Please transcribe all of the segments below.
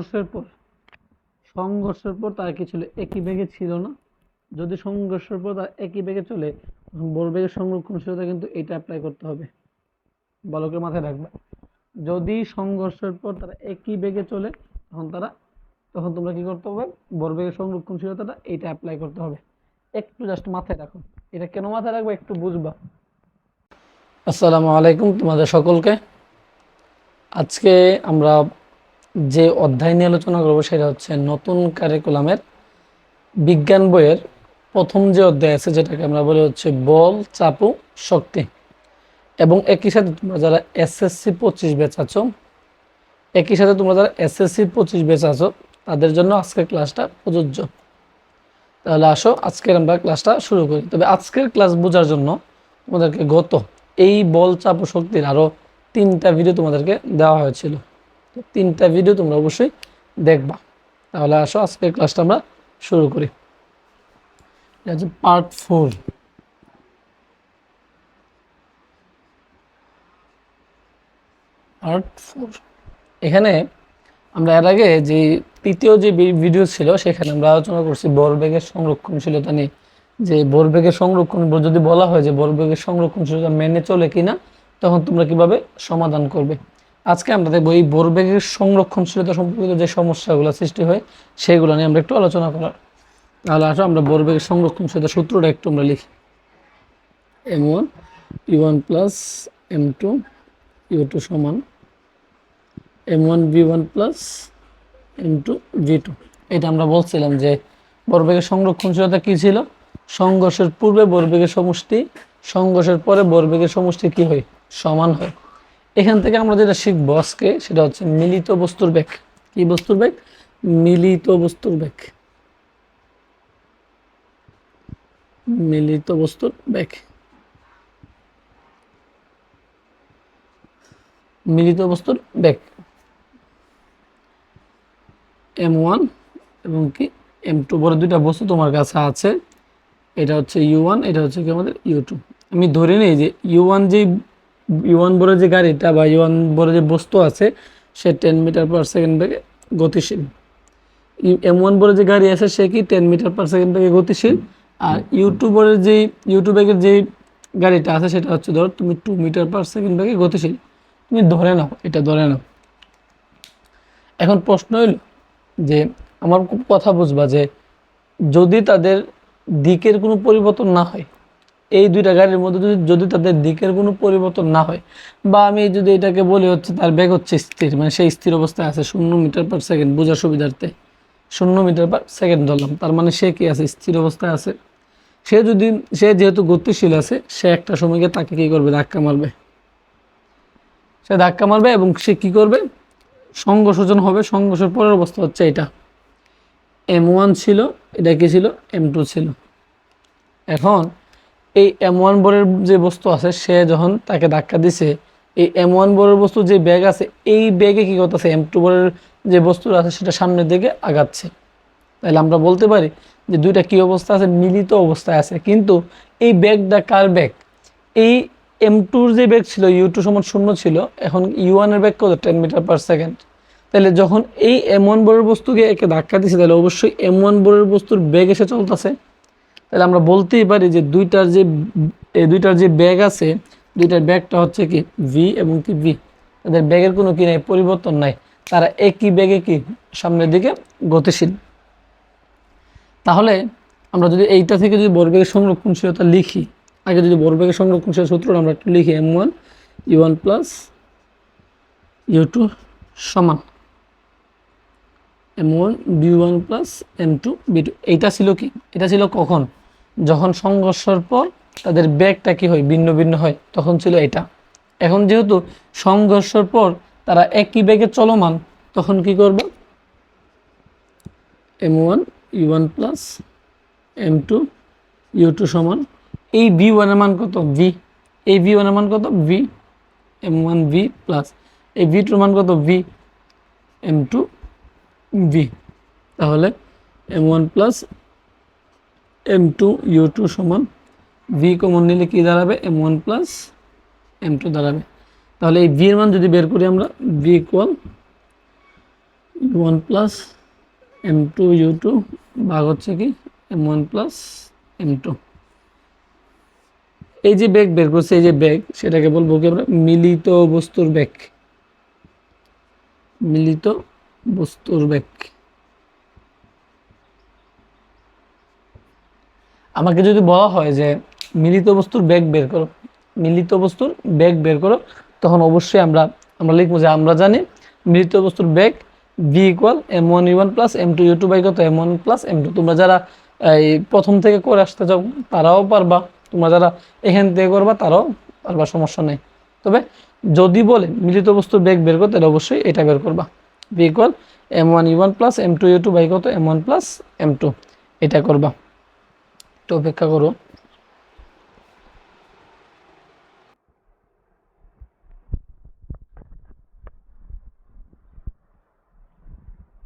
সংঘর্ষের পর সংঘর্ষের পর তারা কি ছিল? একই বেগে ছিল না। যদি সংঘর্ষের পর তারা একই বেগে চলে, তখন বল বেগের সংরক্ষণশীলতা কিন্তু এটা অ্যাপ্লাই করতে হবে। ভালো মাথায় রাখবে। যদি সংঘর্ষের পর তারা একই বেগে চলে, তখন তারা, তখন তোমরা কি করতে হবে? বলবেগের সংরক্ষণশীলতাটা এটা অ্যাপ্লাই করতে হবে। একটু জাস্ট মাথায় রাখো। এটা কেন মাথায় রাখবে? একটু বুঝবা। আসসালামু আলাইকুম তোমাদের সকলকে। আজকে আমরা যে অধ্যায় নিয়ে আলোচনা করব সেটা হচ্ছে নতুন কারিকুলামের বিজ্ঞান বইয়ের প্রথম যে অধ্যায় আছে যেটাকে আমরা বলি হচ্ছে বল, চাপু, শক্তি। এবং একই সাথে তোমরা যারা এসএসসি পঁচিশ ব্যাচ আছো, একই সাথে তোমরা যারা এসএসসি পঁচিশ ব্যাচ আছো, তাদের জন্য আজকের ক্লাসটা প্রযোজ্য। তাহলে আসো, আজকের আমরা ক্লাসটা শুরু করি। তবে আজকের ক্লাস বোঝার জন্য তোমাদেরকে গত এই বল, চাপ, শক্তির আরও তিনটা ভিডিও তোমাদেরকে দেওয়া হয়েছিল। তিনটা ভিডিও তোমরা অবশ্যই দেখবা। তাহলে আসো, আজকের ক্লাসটা আমরা শুরু করি। এটা পার্ট ফোর পার্ট ফোর এখানে আমরা এর আগে যে তৃতীয় যে ভিডিও ছিল, সেখানে আমরা আলোচনা করছি বলবেগের সংরক্ষণশীলতা নিয়ে। যে বলবেগের সংরক্ষণ যদি বলা হয় যে বলবেগের সংরক্ষণশীলতা মেনে চলে কিনা, তখন তোমরা কীভাবে সমাধান করবে? আজকে আমরা দেখব এই বলবেগের সংরক্ষণশীলতা সম্পর্কিত যে সমস্যাগুলো সৃষ্টি হয় সেইগুলো নিয়ে আমরা একটু আলোচনা করার। তাহলে আসো, আমরা বলবেগের সংরক্ষণশীলতা সূত্রটা একটু আমরা লিখি। M one U one plus M two U two সমান M one V one plus M two V two এটা আমরা বলছিলাম যে বরবেগের সংরক্ষণশীলতা কী ছিল? সংঘর্ষের পূর্বে বরবেগের সমষ্টি, সংঘর্ষের পরে বরবেগের সমষ্টি কি হয়? সমান হয়। এখান থেকে আমরা যেটা শিখব আজকে, সেটা হচ্ছে মিলিত বস্তুর বেগ। কি বস্তুর বেগ? মিলিত বস্তুর বেগ। মিলিত বস্তুর বেগ। মিলিত বস্তুর বেগ। এম ওয়ান এবং কি? M two. বড় দুইটা বস্তু তোমার কাছে আছে। এটা হচ্ছে ইউ ওয়ান, এটা হচ্ছে কি আমাদের ইউ টু। আমি ধরে নিই যে ইউ ওয়ান যে ইউ ওয়ান বড় যে গাড়িটা বা ইউ ওয়ান বড় যে বস্তু আছে, সে টেন মিটার পার সেকেন্ড বেগে গতিশীল। এম ওয়ান বড় যে গাড়ি আছে, সে কি টেন মিটার পার সেকেন্ড বেগে গতিশীল? আর ইউটিউবের যে ইউটিউবের যে গাড়িটা আছে, সেটা হচ্ছে ধর তুমি টু মিটার পার সেকেন্ড বেগে গতিশীল। তুমি ধরে নাও, এটা ধরে নাও। এখন প্রশ্ন হইল যে, আমার কথা বুঝবা যে, যদি তাদের দিকের কোনো পরিবর্তন না হয় এই দুইটা গাড়ির মধ্যে যদি যদি তাদের দিকের কোনো পরিবর্তন না হয়, বা আমি যদি এটাকে বলি হচ্ছে তার বেগ হচ্ছে স্থির মানে সেই স্থির অবস্থায় আছে শূন্য মিটার পার সেকেন্ড বোঝার সুবিধার্থে শূন্য মিটার পার সেকেন্ড ধরলাম, তার মানে সে কি আছে? স্থির অবস্থায় আছে। সে যদি, সে যেহেতু গতিশীল আছে, সে একটা সময়কে তাকে কী করবে? ধাক্কা মারবে। সে ধাক্কা মারবে এবং সে কী করবে? সংঘর্ষজন হবে। সংঘর্ষের পরের অবস্থা হচ্ছে এটা। এম ওয়ান ছিল, এটা কি ছিল? এম টু ছিল। এখন এই এম ওয়ান বোর্ডের যে বস্তু আছে, সে যখন তাকে ধাক্কা দিছে, এই এম ওয়ান বোর্ডের বস্তু যে ব্যাগ আছে, এই ব্যাগে কী করতেছে? এম টু বোর্ডের যে বস্তু আছে, সেটা সামনের দিকে আগাচ্ছে। তাহলে আমরা বলতে পারি যে দুইটা কি অবস্থা আছে? মিলিত অবস্থায় আছে। কিন্তু এই ব্যাগটা কার ব্যাগ এই এম টুর যে ব্যাগ ছিল ইউ টু সমান শূন্য ছিল, এখন ইউ ওয়ানের ব্যাগ কত? টেন মিটার পার সেকেন্ড তাহলে যখন এই এম ওয়ান বোর্ডের বস্তুকে একে ধাক্কা দিছে, তাহলে অবশ্যই এম ওয়ান বোর্ডের বস্তুর ব্যাগ এসে চলতেছে। তাহলে আমরা বলতেই পারি যে দুইটার যে, এই দুইটার যে ব্যাগ আছে, দুইটার ব্যাগটা হচ্ছে কি ভি এবং কি ভি তাদের ব্যাগের কোনো কি নাই, পরিবর্তন নাই। তারা একই ব্যাগে কি সামনের দিকে গতিশীল। তাহলে আমরা যদি এইটা থেকে যদি বর্বেগের সংরক্ষণশীলতা লিখি, আগে যদি বর্বেগের সংরক্ষণশীল সূত্রটা আমরা একটু লিখি M one U one plus U two সমান। M one V one plus M two V two এইটা ছিল কি? এটা ছিল কখন? যখন সংঘর্ষের পর তাদের ব্যাগটা কি হয়, ভিন্ন ভিন্ন হয়, তখন ছিল এটা। এখন যেহেতু সংঘর্ষের পর তারা একই ব্যাগে চলমান, তখন কি করব? M one U one plus M two U two সমান, এই ভি ওয়ানের মান কত? ভি এই ভি ওয়ানের মান কত? V M one V plus এই ভি টুর মান কত? ভি এম টু ভি তাহলে M one plus M two U two সমান ভি কমন নিলে কী দাঁড়াবে? M one plus M two দাঁড়াবে। তাহলে এই ভি এর মান যদি বের করি আমরা V equal U one plus M two U two ভাগ হচ্ছে কি? M one plus M two এই যে ব্যাগ বের করছে, এই যে ব্যাগ সেটাকে বলব কি আমরা? মিলিত বস্তুর ব্যাগ মিলিত বস্তুর ব্যাগ আমাকে যদি বলা হয় যে মিলিত বস্তুর ব্যাগ বের করো, মিলিত বস্তুর ব্যাগ বের করো, তখন অবশ্যই আমরা আমরা লিখব যে আমরা জানি মিলিত বস্তুর bag V equal M one U one plus M two U two by কত? M one plus M two তোমরা যারা, এই প্রথম থেকে করে আসতে চাও, তারাও পারবা। তোমরা যারা এখান থেকে করবা, তারাও পারবা, সমস্যা নেই। তবে যদি বলে মিলিত বস্তুর ব্যাগ বের করো, তাহলে অবশ্যই এটা বের করবা। V equal M one U one plus M two U two by কত? M one plus M two এটা করবা। একটু অপেক্ষা করো।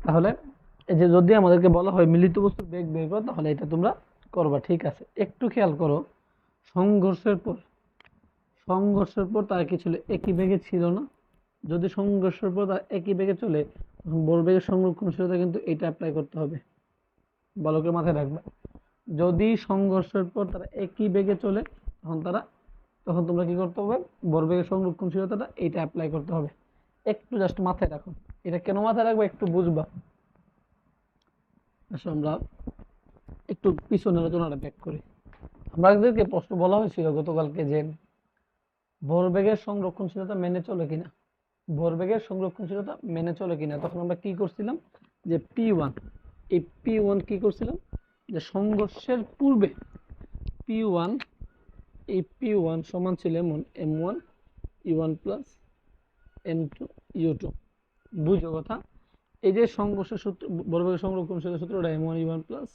তাহলে এই যে যদি আমাদেরকে বলা হয় মিলিত বস্তুর বেগ বের করো, তাহলে এটা তোমরা করবা, ঠিক আছে? একটু খেয়াল করো, সংঘর্ষের পর সংঘর্ষের পর তার কি ছিল? একই বেগে ছিল না। যদি সংঘর্ষের পর তার একই বেগে চলে বল বেগের সংরক্ষণশীলতা কিন্তু এটা অ্যাপ্লাই করতে হবে। ভালো মাথায় রাখবে। যদি সংঘর্ষের পর তারা একই বেগে চলে, তখন তারা, তখন তোমরা কি করতে হবে? বরবেগের সংরক্ষণশীলতাটা এটা অ্যাপ্লাই করতে হবে। একটু জাস্ট মাথায় রাখো। এটা কেন মাথায় রাখবে? একটু বুঝবা। আসলে আমরা একটু পিছনে আলোচনাটা ব্যাক করি। আমাদেরকে প্রশ্ন বলা হয়েছিল গতকালকে যে ভরবেগের সংরক্ষণশীলতা মেনে চলে কিনা? ভরবেগের সংরক্ষণশীলতা মেনে চলে কিনা? তখন আমরা কি করছিলাম? যে পি ওয়ান এই পি ওয়ান কি করছিলাম? যে সংঘর্ষের পূর্বে পি ওয়ান এই পি ওয়ান সমান ছিল এমন M one U one plus M two U two বুঝো কথা? এই যে সংঘর্ষের সূত্র, বর্গের সংরক্ষণশীল সূত্রটা M one U one plus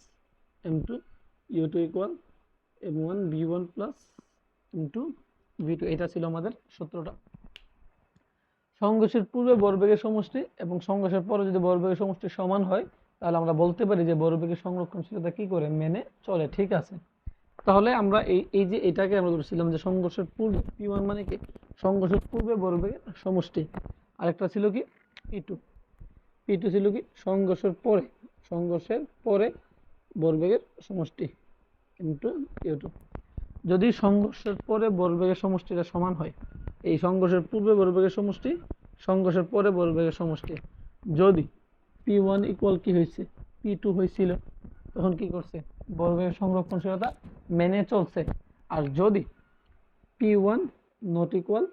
M two U two equal M one V one plus M two V two এটা ছিল আমাদের সূত্রটা। সংঘর্ষের পূর্বে বর্বেগের সমষ্টি এবং সংঘর্ষের পরে যদি বর্বেগের সমষ্টি সমান হয় তাহলে আমরা বলতে পারি যে বর্বেগের সংরক্ষণশীলতা কি করে? মেনে চলে, ঠিক আছে? তাহলে আমরা এই এই যে এটাকে আমরা ধরছিলাম যে সংঘর্ষের পূর্বে পি ওয়ান মানে কি? সংঘর্ষের পূর্বে বর্বেগের সমষ্টি। আরেকটা ছিল কি? পি টু পি টু ছিল কি? সংঘর্ষের পরে সংঘর্ষের পরে বর্বেগের সমষ্টি ইন্টু ইউ যদি সংঘর্ষের পরে বর্বেগের সমষ্টিটা সমান হয়, এই সংঘর্ষের পূর্বে বর্বেগের সমষ্টি, সংঘর্ষের পরে বর্বেগের সমষ্টি। যদি পি ওয়ান ইকুয়াল কি হয়েছে? পি টু হয়েছিল। তখন কি করছে? বর্বেগের সংরক্ষণশীলতা মেনে চলছে। আর যদি P one not equal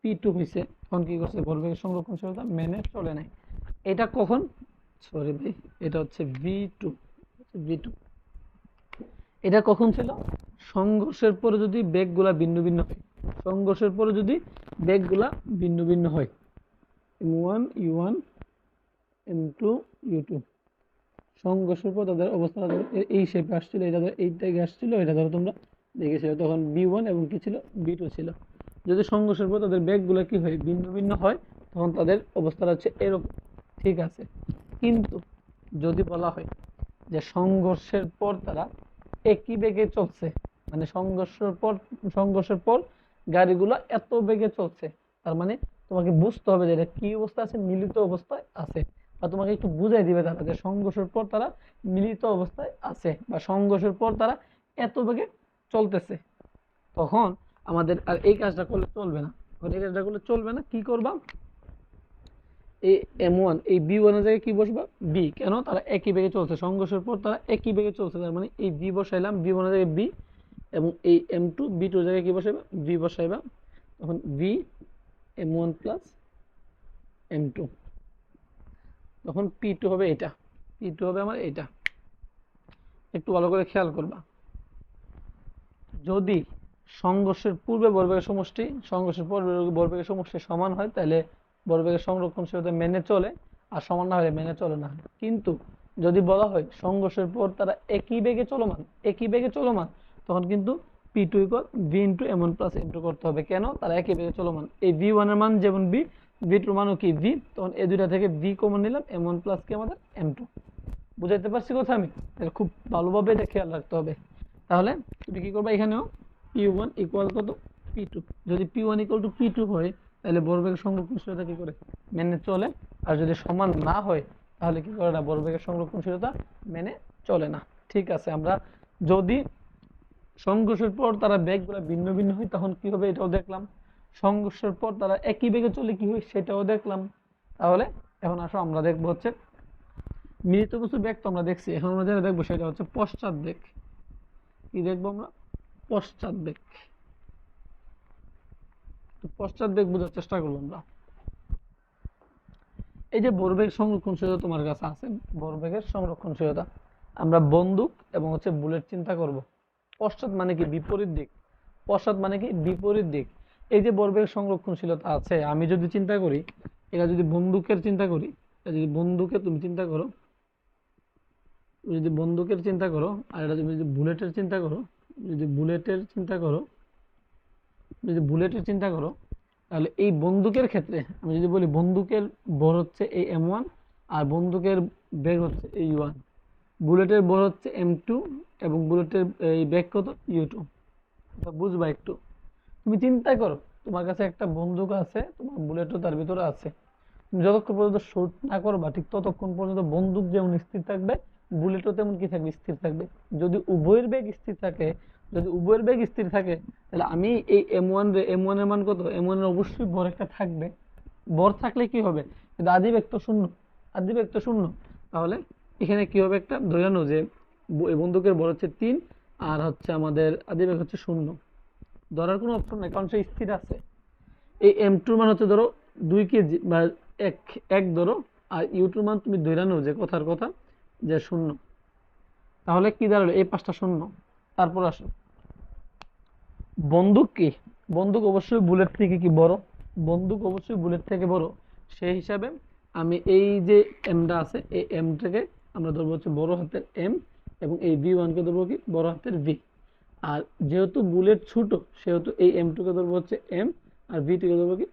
P two হয়েছে, তখন কি করছে? বর্বেগের সংরক্ষণশীলতা মেনে চলে নাই। এটা কখন? সরি ভাই, এটা হচ্ছে ভি টু ভি টু। এটা কখন ছিল? সংঘর্ষের পরে যদি বেগগুলা ভিন্ন ভিন্ন হয়। সংঘর্ষের পরে যদি বেগগুলা ভিন্ন ভিন্ন হয়। M one U one M two U two সংঘর্ষের পর তাদের অবস্থা এই শেপে আসছিল এটা ধরো এই দিকে আসছিল, এটা ধরো তোমরা দেখেছিল, তখন বি ওয়ান এবং কি ছিল? বি টু ছিল। যদি সংঘর্ষের পর তাদের বেগগুলো কি হয়? ভিন্ন ভিন্ন হয়, তখন তাদের অবস্থাটা হচ্ছে এরকম। ঠিক আছে। কিন্তু যদি বলা হয় যে সংঘর্ষের পর তারা একই বেগে চলছে মানে সংঘর্ষের পর সংঘর্ষের পর গাড়িগুলো এত বেগে চলছে, তার মানে তোমাকে বুঝতে হবে যে এটা কি অবস্থা আছে, মিলিত অবস্থায় আছে। বা তোমাকে একটু বুঝাই দিবে তারা যে সংঘর্ষের পর তারা মিলিত অবস্থায় আছে বা সংঘর্ষের পর তারা এত বেগে চলতেছে। তখন আমাদের আর এই কাজটা করলে চলবে না। এই কাজটা করলে চলবে না, কি করবা? এই এম ওয়ান এই বি ওয়ানের জায়গায় কি বসবা? বি কেন? তারা একই বেগে চলছে। সংঘর্ষের পর তারা একই বেগে চলছে। তার মানে এই বি বসাইলাম বি ওয়ানের জায়গায় বি এবং এই এম টু বি টুর জায়গায় কি বসাইবা? ভি বসাইবা। তখন V M one plus M two তখন পি টু হবে এটা। পি টু হবে আমার এটা। একটু ভালো করে খেয়াল করবা। যদি সংঘর্ষের পূর্বে বর্বেগের সমষ্টি, সংঘর্ষের পর বর্বেগের সমষ্টি সমান হয়, তাহলে বর্বেগের সংরক্ষণশীলতা মেনে চলে, আর সমান না হলে মেনে চলে না। কিন্তু যদি বলা হয় সংঘর্ষের পর তারা একই বেগে চলমান, একই বেগে চলমান, তখন কিন্তু P two equal V into M one plus M two করতে হবে। কেন? তারা একই বেগে চলমান। এই ভি ওয়ানের মান যেমন বি ভি মানও কি ভি তখন এই দুইটা থেকে ভি কমন নিলাম এম ওয়ান প্লাস কি আমাদের? এম টু বুঝাইতে পারছি কথা আমি? তাহলে খুব ভালোভাবে এটা খেয়াল রাখতে হবে। তাহলে তুমি কি এখানেও? পি ওয়ান ইকুয়াল কত? পি টু যদি P one equal two P two হয়, তাহলে সংরক্ষণশীলতা কি করে? মেনে চলে। আর যদি সমান না হয়, তাহলে কি করে না? বর্গের সংরক্ষণশীলতা মেনে চলে না। ঠিক আছে, আমরা যদি সংঘর্ষের পর তারা বেগগুলো ভিন্ন ভিন্ন হয়, তখন কি হবে? এটাও দেখলাম। সংঘর্ষের পর তারা একই বেগে চলে কি হয় সেটাও দেখলাম। তাহলে এখন আসো আমরা দেখব হচ্ছে মিলিত বস্তু বেগ তো আমরা দেখছি। এখন আমরা যেটা দেখব সেটা হচ্ছে পশ্চাৎ বেগ। কি দেখব আমরা? পশ্চাৎ বেগ। পশ্চাৎ বেগ বোঝার চেষ্টা করব আমরা। এই যে বরবেগ সংরক্ষণশীলতা তোমার কাছে আছে। বরবেগের সংরক্ষণশীলতা। আমরা বন্দুক এবং হচ্ছে বুলেট চিন্তা করব। পশ্চাৎ মানে কি? বিপরীত দিক। পশ্চাৎ মানে কি? বিপরীত দিক। এই যে ভরবেগ সংরক্ষণশীলতা আছে, আমি যদি চিন্তা করি, এটা যদি বন্দুকের চিন্তা করি যদি বন্দুকের, তুমি চিন্তা করো, যদি বন্দুকের চিন্তা করো, আর এটা তুমি যদি বুলেটের চিন্তা করো, যদি বুলেটের চিন্তা করো, যদি বুলেটের চিন্তা করো, তাহলে এই বন্দুকের ক্ষেত্রে, আমি যদি বলি বন্দুকের বর হচ্ছে এই এম ওয়ান, আর বন্দুকের বেগ হচ্ছে এই ওয়ান। বুলেটের বর হচ্ছে এম টু, এবং বুলেটের এই বেগ কত? U two. বুঝবা একটু। তুমি চিন্তা করো, তোমার কাছে একটা বন্দুক আছে, তোমার বুলেটও তার ভিতরে আছে। তুমি যতক্ষণ পর্যন্ত শুট না করবা, ঠিক ততক্ষণ পর্যন্ত বন্দুক যেমন স্থির থাকবে, বুলেটও তেমন কি থাকবে? স্থির থাকবে। যদি উভয়ের বেগ স্থির থাকে, যদি উভয়ের বেগ স্থির থাকে, তাহলে আমি এই এম ওয়ান রে এম ওয়ানের মান কত? এম ওয়ানের অবশ্যই ভর একটা থাকবে। ভর থাকলে কি হবে? কিন্তু আদি বেগ তো শূন্য। আদি বেগ তো শূন্য। তাহলে এখানে কি হবে একটা? ধরে নাও যে বন্দুকের ভর হচ্ছে তিন, আর হচ্ছে আমাদের আদি বেগ হচ্ছে শূন্য। ধরার কোনো অপশন নাই, কারণ সে স্থির আছে। এই এম টুর মান হচ্ছে ধরো দুই কেজি, বা এক এক ধরো, আর ইউটুর মান তুমি ধরে নাও যে কথার কথা, যে শূন্য। তাহলে কি দাঁড়াল? এই পাঁচটা শূন্য। তারপর আসো। বন্দুক কি? বন্দুক অবশ্যই বুলেট থেকে কি বড়? বন্দুক অবশ্যই বুলেট থেকে বড়। সেই হিসাবে আমি এই যে এমটা আছে, এই এমটাকে আমরা ধরবো হচ্ছে বড় হাতের এম এবং এই ভি ওয়ানকে ধরবো কি? বড় হাতের ভি আর যেহেতু বুলেট ছোট, সেহেতু এই এম টুকে ধরবো হচ্ছে এম আর ভি টুকে ধরবো কি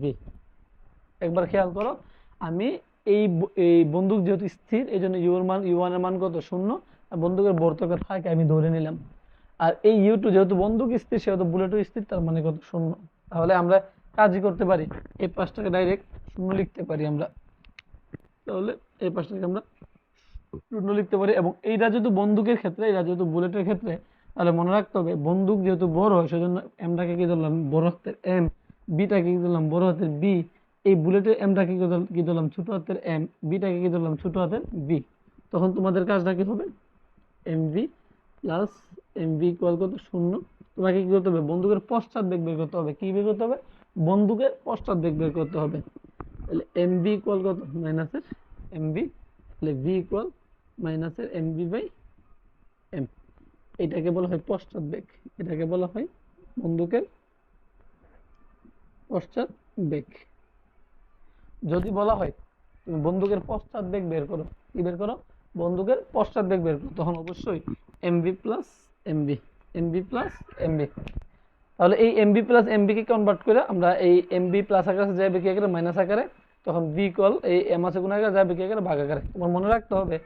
ভি একবার খেয়াল করো, আমি এই এই বন্দুক যেহেতু স্থির এই জন্য ইউর মান ইউ ওয়ানের মান কত? শূন্য। আর বন্দুকের বর্তকে থাকে আমি ধরে নিলাম। আর এই ইউ টু যেহেতু বন্দুক স্থির, সেহেতু বুলেটও স্থির, তার মানে কত? শূন্য। তাহলে আমরা কাজই করতে পারি। এই পাঁচটাকে ডাইরেক্ট শূন্য লিখতে পারি আমরা। তাহলে এই পাঁচটাকে আমরা শূন্য লিখতে পারি। এবং এইটা যেহেতু বন্দুকের ক্ষেত্রে এটা যেহেতু বুলেটের ক্ষেত্রে তাহলে মনে রাখতে হবে, বন্দুক যেহেতু বড় হয়, সেজন্য এমটাকে কি ধরলাম? বড় হাতের এম বিটাকে কি ধরলাম? বড় হাতের বি এই বুলেটের এমটাকে কি ধরলাম- ছোট হাতের এম বিটাকে কি ধরলাম? ছোট হাতের বি তখন তোমাদের কাজটা কি হবে? M V plus M V equal কত? শূন্য। তোমাকে কি করতে হবে? বন্দুকের পশ্চাৎ বেগ বের করতে হবে। কি বের করতে হবে? বন্দুকের পশ্চাৎ বেগ বের করতে হবে। তাহলে এম ভি ইকুয়াল কত? মাইনাসের এম ভি তাহলে ভি ইকুয়াল মাইনাসের এম ভি বাই এম এটাকে বলা হয় পশ্চাৎ বেগ। এটাকে বলা হয় বন্দুকের পশ্চাৎ বেগ। যদি বলা হয় তুমি বন্দুকের পশ্চাৎ বেগ বের করো, কি বের করো? বন্দুকের পশ্চাৎ বেগ বের করো। তখন অবশ্যই M V plus M V M V plus M V. তাহলে এই M V plus M V কে কনভার্ট করে আমরা এই এমবি প্লাস আকারে যাবে কি আকারে, মাইনাস আকারে তখন বি কল এই এম আছে কোন আকারে যাবে কি আকারে ভাগ আকারে তোমার মনে রাখতে হবে,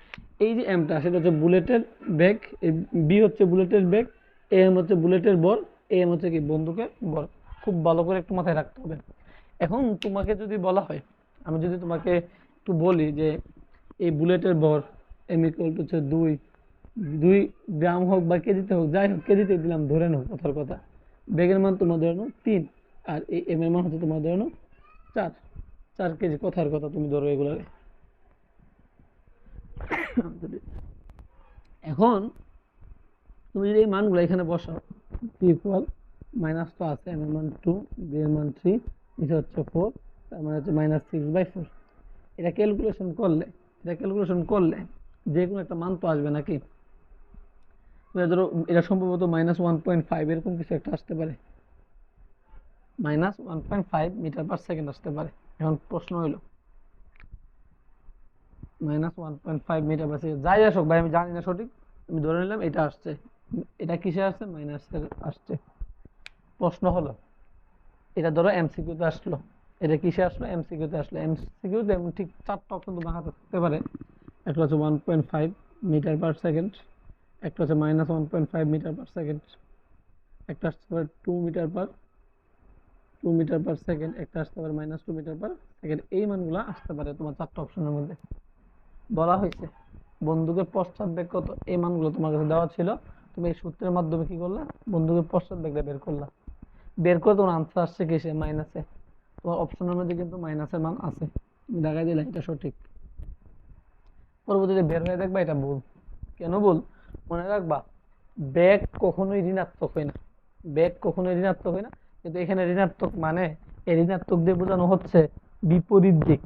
এই যে এমটা সেটা হচ্ছে বুলেটের এই বি হচ্ছে বুলেটের বেগ এম হচ্ছে বুলেটের বর এম হচ্ছে কি বন্দুকের বর খুব ভালো করে একটু মাথায় রাখতে হবে। এখন তোমাকে যদি বলা হয়, আমি যদি তোমাকে একটু বলি যে এই বুলেটের ভর এম ইকুয়াল টু হচ্ছে দুই দুই গ্রাম হোক বা কেজিতে হোক, যাই হোক কেজিতে দিলাম, ধরে নাও কথার কথা। বেগের মান তোমার ধরে নাও তিন, আর এই এম এর মান হচ্ছে তোমার ধরে নাও চার। চার কেজি কথার কথা তুমি ধরো এগুলারে এখন তুমি যদি এই মানগুলো এখানে বসাও পি ইকুয়াল মাইনাস তো আছে এম এর মান টু বি এর মান থ্রি নিচে হচ্ছে ফোর তার মানে হচ্ছে মাইনাস সিক্স বাই ফোর এটা ক্যালকুলেশন করলে, এটা ক্যালকুলেশন করলে যে কোনো একটা মান তো আসবে নাকি? ধরো, এটা সম্ভবত মাইনাস ওয়ান পয়েন্ট ফাইভ এরকম কিছু একটা আসতে পারে। Minus one point five metre per second আসতে পারে। এখন প্রশ্ন হইল minus one point five metre per second যাই আসুক, ভাই আমি জানি না সঠিক, আমি ধরে নিলাম এটা আসছে। এটা কিসে আসছে? মাইনাসের আসছে। প্রশ্ন হলো, এটা ধরো এম এমসিকিউতে আসলো। এটা কিসে আসলো? এমসিকিউতে আসলো। এমসিকিউতে এমন ঠিক চারটা অপশন তোমার হাতে থাকতে পারে। একটা হচ্ছে one point five metre per second একটা হচ্ছে minus one point five metre per second একটা হচ্ছে two metre per two metre per second একটা আসতে পারে minus two metre per second এই মানগুলো আসতে পারে তোমার চারটা অপশনের মধ্যে। বলা হয়েছে, বন্দুকের পশ্চাৎ বেগ কত? এই মানগুলো তোমার কাছে দেওয়া ছিল। তুমি এই সূত্রের মাধ্যমে কি করলা? বন্দুকের পশ্চাৎ বেগটা বের করলা। বের করে তোমার আনসার আসছে কিসে? মাইনাসে তোমার অপশনের মধ্যে কিন্তু মাইনাসের মান আছে। তুমি দেখাই দিলে, এটা সঠিক। পরবর্তীতে বের হয়ে দেখবা, এটা ভুল। কেন ভুল? মনে রাখবা ব্যাগ কখনোই ঋণাত্মক হয় না। ব্যাগ কখনোই ঋণাত্মক হয় না। কিন্তু এখানে ঋণাত্মক মানে এই ঋণাত্মক দিয়ে বোঝানো হচ্ছে বিপরীত দিক।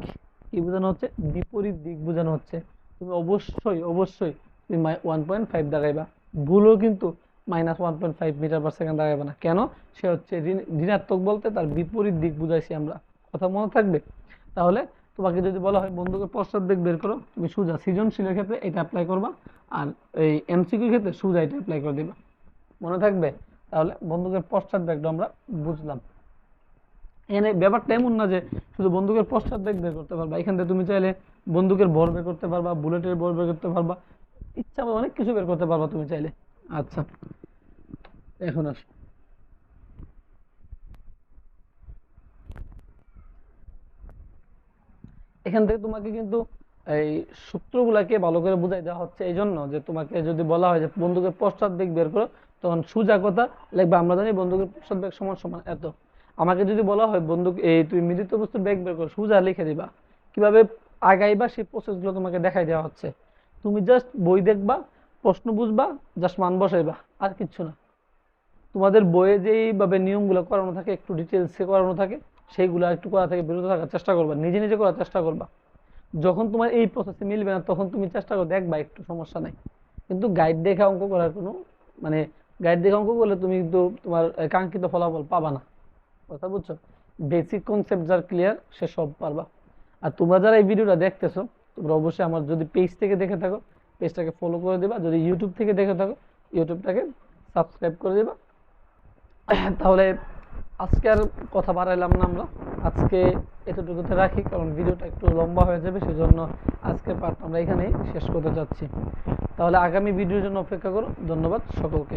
কি বোঝানো হচ্ছে? বিপরীত দিক বোঝানো হচ্ছে। তুমি অবশ্যই অবশ্যই তুমি ওয়ান পয়েন্ট ফাইভ দাঁড়াইবা ভুলও কিন্তু minus one point five metre per second দাঁড়াইবে না। কেন? সে হচ্ছে ঋণ- ঋণাত্মক বলতে তার বিপরীত দিক বুঝাইছি আমরা। কথা মনে থাকবে? তাহলে তোমাকে যদি বলা হয়, বন্ধুকে পশ্চাৎ বেগ বের করো, তুমি সোজা সৃজনশীলের ক্ষেত্রে এটা অ্যাপ্লাই করবা, আর এই এমসিকিউর ক্ষেত্রে সোজা এটা অ্যাপ্লাই করে দিবা। মনে থাকবে? তাহলে বন্দুকের পশ্চাৎ বেগটা আমরা বুঝলাম। এখানে ব্যাপারটা এমন না যে শুধু বন্দুকের পশ্চাৎ বেগ বের করতে পারবা। এখান থেকে তুমি চাইলে বন্দুকের ভর বের করতে পারবা বুলেটের ভর বের করতে পারবা। ইচ্ছা অনেক কিছু বের করতে পারবা তুমি চাইলে। আচ্ছা এখন আস। এখান থেকে তোমাকে কিন্তু এই সূত্রগুলাকে ভালো করে বুঝাই দেওয়া হচ্ছে এই জন্য যে তোমাকে যদি বলা হয় যে বন্দুকের পশ্চাৎ বেগ বের করো, তখন সোজা কথা লিখবে, আমরা জানি বন্দুকের পশ্চাৎ বেগ সমান সমান এত। আমাকে যদি বলা হয় বন্দুক এই তুমি মৃদিত বস্তুর বেগ বের করো, সোজা লিখে দিবা। কীভাবে আগাইবা সেই প্রসেসগুলো তোমাকে দেখাই দেওয়া হচ্ছে। তুমি জাস্ট বই দেখবা, প্রশ্ন বুঝবা জাস্ট মান বসাইবা, আর কিচ্ছু না। তোমাদের বইয়ে যেইভাবে নিয়মগুলো করানো থাকে, একটু ডিটেলসে করানো থাকে, সেইগুলো একটু করা থেকে বিরত থাকার চেষ্টা করবা, নিজে নিজে করার চেষ্টা করবা। যখন তোমার এই প্রসেসে মিলবে না, তখন তুমি চেষ্টা করে, দেখবা একটু সমস্যা নাই। কিন্তু গাইড দেখে অঙ্ক করার কোনো মানে গাইড দেখে অঙ্ক করলে তুমি কিন্তু তোমার কাঙ্ক্ষিত ফলাফল পাবা না। কথা বুঝছ? বেসিক কনসেপ্ট যার ক্লিয়ার সে সব পারবা। আর তোমরা যারা এই ভিডিওটা দেখতেছো, তোমরা অবশ্যই আমার যদি পেজ থেকে দেখে থাকো পেজটাকে ফলো করে দিবা। যদি ইউটিউব থেকে দেখে থাকো ইউটিউবটাকে সাবস্ক্রাইব করে দিবা। তাহলে আজকে আর কথা বাড়াইলাম না আমরা। আজকে এতটুকুতে রাখি, কারণ ভিডিওটা একটু লম্বা হয়ে যাবে, সেজন্য আজকের পার্ট আমরা এখানেই শেষ করতে যাচ্ছি। তাহলে আগামী ভিডিওর জন্য অপেক্ষা করো। ধন্যবাদ সকলকে।